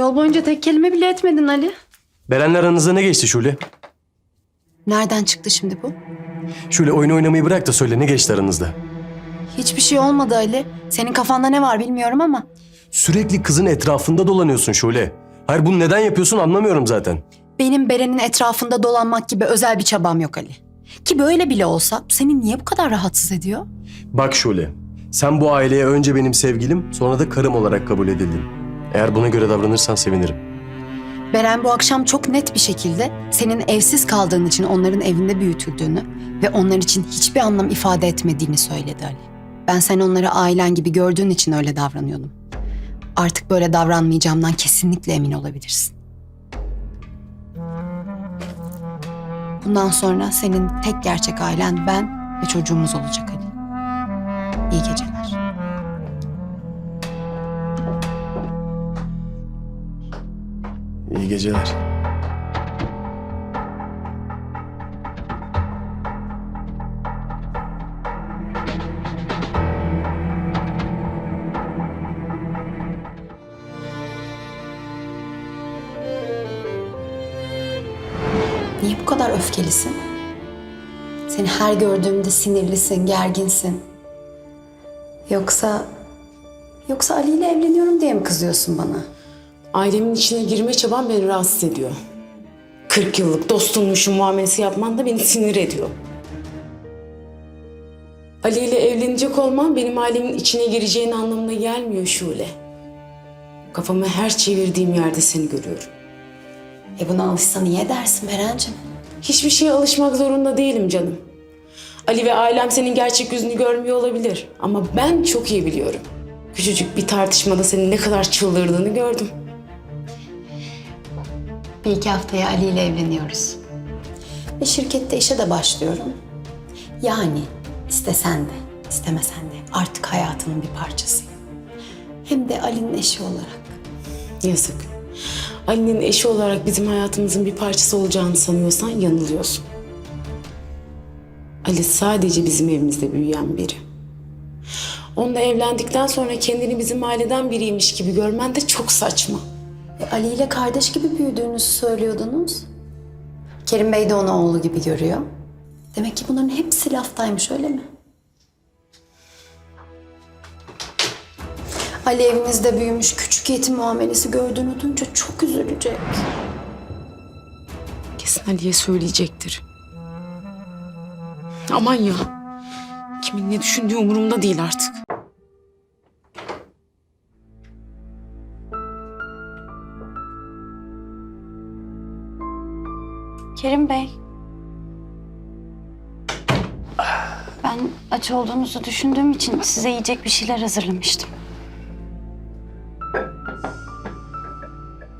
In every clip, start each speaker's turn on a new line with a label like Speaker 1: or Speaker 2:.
Speaker 1: Yol boyunca tek kelime bile etmedin Ali.
Speaker 2: Beren'le aranızda ne geçti Şule?
Speaker 1: Nereden çıktı şimdi bu?
Speaker 2: Şule oyun oynamayı bırak da söyle ne geçti aranızda?
Speaker 1: Hiçbir şey olmadı Ali. Senin kafanda ne var bilmiyorum ama.
Speaker 2: Sürekli kızın etrafında dolanıyorsun Şule. Hayır bunu neden yapıyorsun anlamıyorum zaten.
Speaker 1: Benim Beren'in etrafında dolanmak gibi özel bir çabam yok Ali. Ki böyle bile olsa seni niye bu kadar rahatsız ediyor?
Speaker 2: Bak Şule, sen bu aileye önce benim sevgilim sonra da karım olarak kabul edildin. Eğer buna göre davranırsan sevinirim.
Speaker 1: Beren bu akşam çok net bir şekilde senin evsiz kaldığın için onların evinde büyütüldüğünü ve onlar için hiçbir anlam ifade etmediğini söyledi Ali. Ben sen onları ailen gibi gördüğün için öyle davranıyordum. Artık böyle davranmayacağımdan kesinlikle emin olabilirsin. Bundan sonra senin tek gerçek ailen ben ve çocuğumuz olacak Ali. İyi geceler.
Speaker 2: Geceler.
Speaker 1: Niye bu kadar öfkelisin? Seni her gördüğümde sinirlisin, gerginsin. Yoksa... Yoksa Ali ile evleniyorum diye mi kızıyorsun bana?
Speaker 3: Ailemin içine girme çaban beni rahatsız ediyor. 40 yıllık dostunmuşum muamelesi yapman da beni sinir ediyor. Ali ile evlenecek olman benim ailemin içine gireceğin anlamına gelmiyor Şule. Kafamı her çevirdiğim yerde seni görüyorum.
Speaker 1: E buna alışsa niye dersin Berencim?
Speaker 3: Hiçbir şeye alışmak zorunda değilim canım. Ali ve ailem senin gerçek yüzünü görmüyor olabilir. Ama ben çok iyi biliyorum. Küçücük bir tartışmada senin ne kadar çıldırdığını gördüm.
Speaker 1: Bir iki haftaya Ali ile evleniyoruz. Ve şirkette işe de başlıyorum. Yani istesen de, istemesen de artık hayatının bir parçasıyım. Hem de Ali'nin eşi olarak.
Speaker 3: Yazık. Ali'nin eşi olarak bizim hayatımızın bir parçası olacağını sanıyorsan yanılıyorsun. Ali sadece bizim evimizde büyüyen biri. Onunla evlendikten sonra kendini bizim aileden biriymiş gibi görmen de çok saçma.
Speaker 1: Ali ile kardeş gibi büyüdüğünüzü söylüyordunuz. Kerim Bey de onu oğlu gibi görüyor. Demek ki bunların hepsi laftaymış öyle mi? Ali evinizde büyümüş küçük yetim muamelesi gördüğünü duyunca çok üzülecek.
Speaker 3: Kesin Ali'ye söyleyecektir. Aman ya. Kimin ne düşündüğü umurumda değil artık.
Speaker 4: Kerim Bey. Ben aç olduğunuzu düşündüğüm için size yiyecek bir şeyler hazırlamıştım.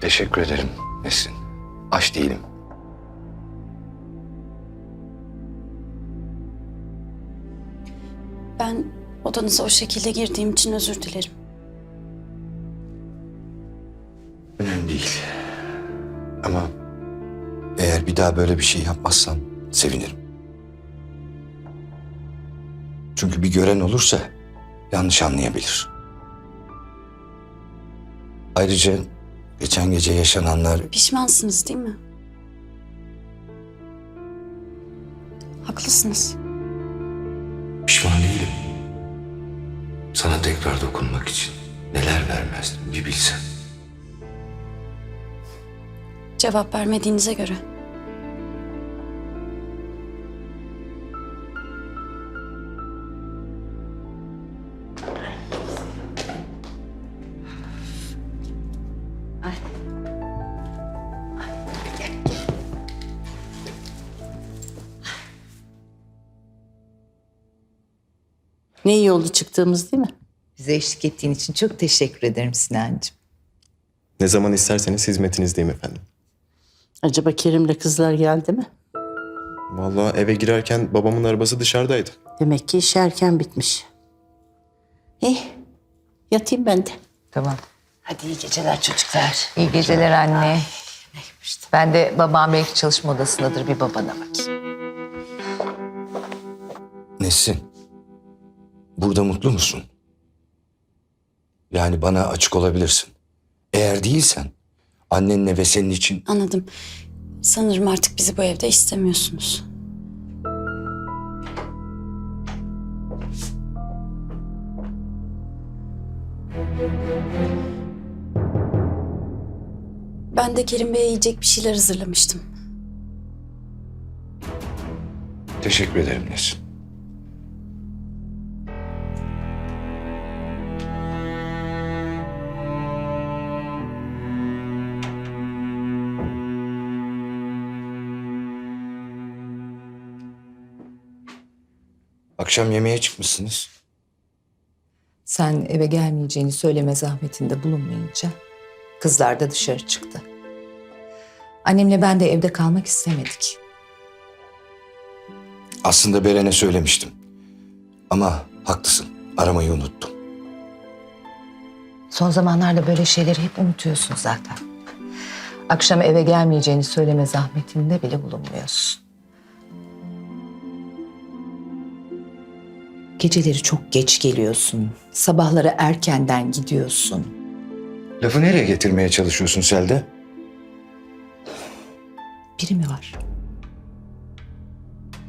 Speaker 5: Teşekkür ederim Nesin. Aç değilim.
Speaker 4: Ben odanıza o şekilde girdiğim için özür dilerim.
Speaker 5: Daha böyle bir şey yapmazsan sevinirim. Çünkü bir gören olursa yanlış anlayabilir. Ayrıca geçen gece yaşananlar
Speaker 4: Pişmansınız değil mi? Haklısınız.
Speaker 5: pişman değilim. Sana tekrar dokunmak için neler vermezdim bir bilsen.
Speaker 4: Cevap vermediğinize göre.
Speaker 6: Ne iyi oldu çıktığımız değil mi?
Speaker 7: Bize eşlik ettiğin için çok teşekkür ederim Sinancığım.
Speaker 8: Ne zaman isterseniz hizmetinizdeyim efendim.
Speaker 6: Acaba Kerim'le kızlar geldi mi?
Speaker 8: Vallahi eve girerken babamın arabası dışarıdaydı.
Speaker 6: Demek ki iş erken bitmiş. İyi. Yatayım ben de.
Speaker 7: Tamam.
Speaker 6: Hadi iyi geceler çocuklar.
Speaker 7: İyi geceler anne. Ben de babam belki çalışma odasındadır bir babana bakayım.
Speaker 5: Nesin? Burada mutlu musun? Yani bana açık olabilirsin. Eğer değilsen Annenle ve senin için
Speaker 4: Anladım. Sanırım artık bizi bu evde istemiyorsunuz. Ben de Kerim Bey'e yiyecek bir şeyler hazırlamıştım.
Speaker 5: teşekkür ederim Nesin. Akşam yemeğe çıkmışsınız.
Speaker 7: Sen eve gelmeyeceğini söyleme zahmetinde bulunmayınca kızlar da dışarı çıktı. Annemle ben de evde kalmak istemedik.
Speaker 5: Aslında Beren'e söylemiştim. Ama haklısın. Aramayı unuttum.
Speaker 7: Son zamanlarda böyle şeyleri hep unutuyorsun zaten. Akşam eve gelmeyeceğini söyleme zahmetinde bile bulunmuyorsun. Geceleri çok geç geliyorsun. Sabahları erkenden gidiyorsun.
Speaker 5: Lafı nereye getirmeye çalışıyorsun Selda?
Speaker 7: Biri mi var?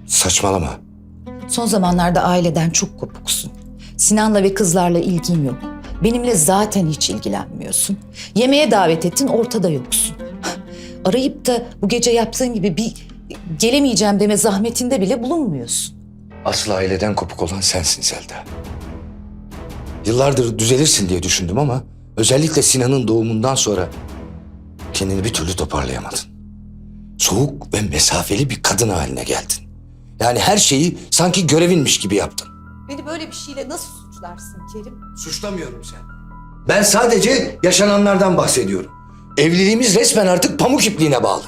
Speaker 5: Saçmalama.
Speaker 7: Son zamanlarda aileden çok kopuksun. Sinan'la ve kızlarla ilgin yok. Benimle zaten hiç ilgilenmiyorsun. Yemeğe davet ettin, ortada yoksun. Arayıp da bu gece yaptığın gibi bir gelemeyeceğim deme zahmetinde bile bulunmuyorsun.
Speaker 5: Asıl aileden kopuk olan sensin Selda. Yıllardır düzelirsin diye düşündüm ama özellikle Sinan'ın doğumundan sonra kendini bir türlü toparlayamadın. Soğuk ve mesafeli bir kadın haline geldin. Yani her şeyi sanki görevinmiş gibi yaptın.
Speaker 7: Beni böyle bir şeyle nasıl suçlarsın Kerim?
Speaker 5: Suçlamıyorum sen. Ben sadece yaşananlardan bahsediyorum. Evliliğimiz resmen artık pamuk ipliğine bağlı.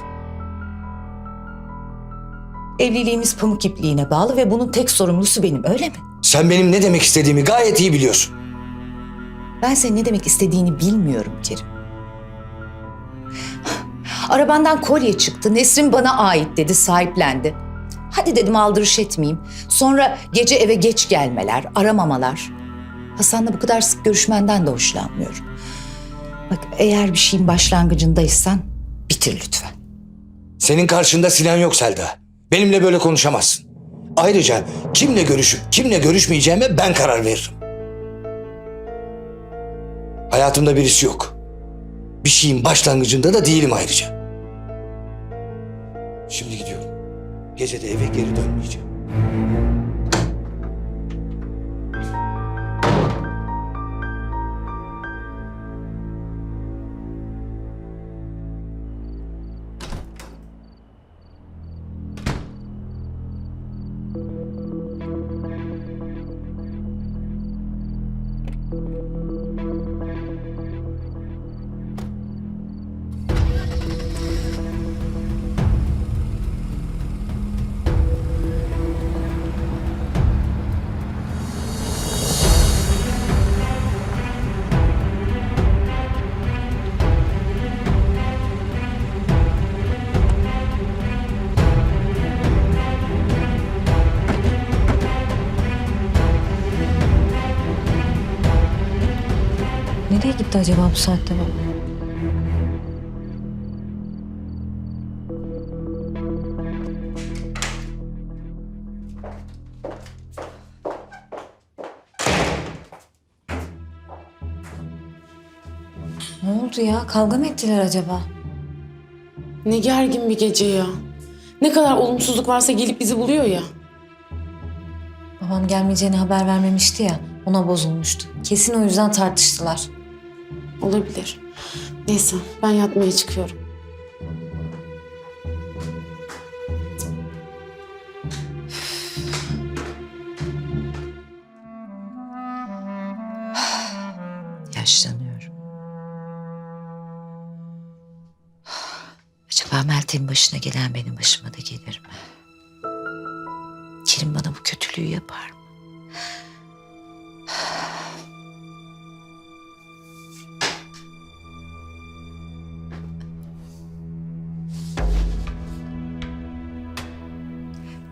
Speaker 7: Evliliğimiz pamuk ipliğine bağlı ve bunun tek sorumlusu benim öyle mi?
Speaker 5: Sen benim ne demek istediğimi gayet iyi biliyorsun.
Speaker 7: Ben senin ne demek istediğini bilmiyorum Kerim. Arabandan kolye çıktı. Nesrin bana ait dedi, sahiplendi. Hadi dedim aldırış etmeyeyim. Sonra gece eve geç gelmeler, aramamalar. Hasan'la bu kadar sık görüşmenden de hoşlanmıyorum. Bak eğer bir şeyin başlangıcındaysan bitir lütfen.
Speaker 5: Senin karşında Sinan yok Selda. Benimle böyle konuşamazsın. Ayrıca kimle görüşüp kimle görüşmeyeceğime ben karar veririm. Hayatımda birisi yok. Bir şeyin başlangıcında da değilim ayrıca. Şimdi gidiyorum. Gece de eve geri dönmeyeceğim.
Speaker 7: Nereye gitti acaba bu saatte baba? Ne oldu ya? Kavga mı ettiler acaba?
Speaker 3: Ne gergin bir gece ya. Ne kadar olumsuzluk varsa gelip bizi buluyor ya.
Speaker 9: Babam gelmeyeceğini haber vermemişti ya. Ona bozulmuştu. Kesin o yüzden tartıştılar.
Speaker 3: Olabilir. Neyse ben yatmaya çıkıyorum.
Speaker 7: Yaşlanıyorum. Acaba Meltem'in başına gelen benim başıma da gelir mi? Kerim bana bu kötülüğü yapar mı?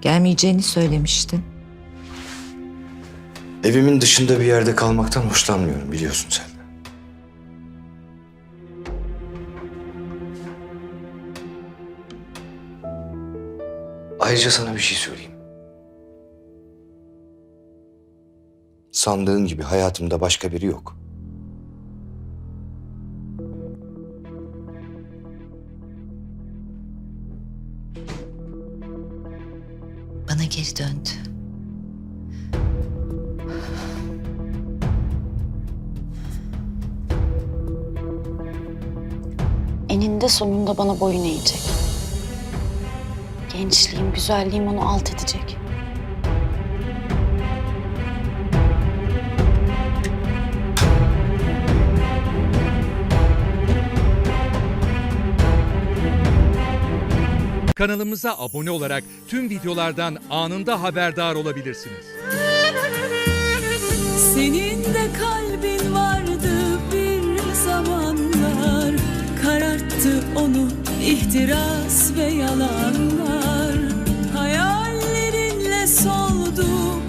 Speaker 7: Gelmeyeceğini söylemiştin.
Speaker 5: Evimin dışında bir yerde kalmaktan hoşlanmıyorum biliyorsun sen. Ayrıca sana bir şey söyleyeyim. Sandığın gibi hayatımda başka biri yok.
Speaker 4: Eninde sonunda bana boyun eğecek. Gençliğim, güzelliğim onu alt edecek.
Speaker 10: Kanalımıza abone olarak tüm videolardan anında haberdar olabilirsiniz.
Speaker 11: Senin de kalbin Sarstı onu ihtiras ve yalanlar. Hayallerinle soldu.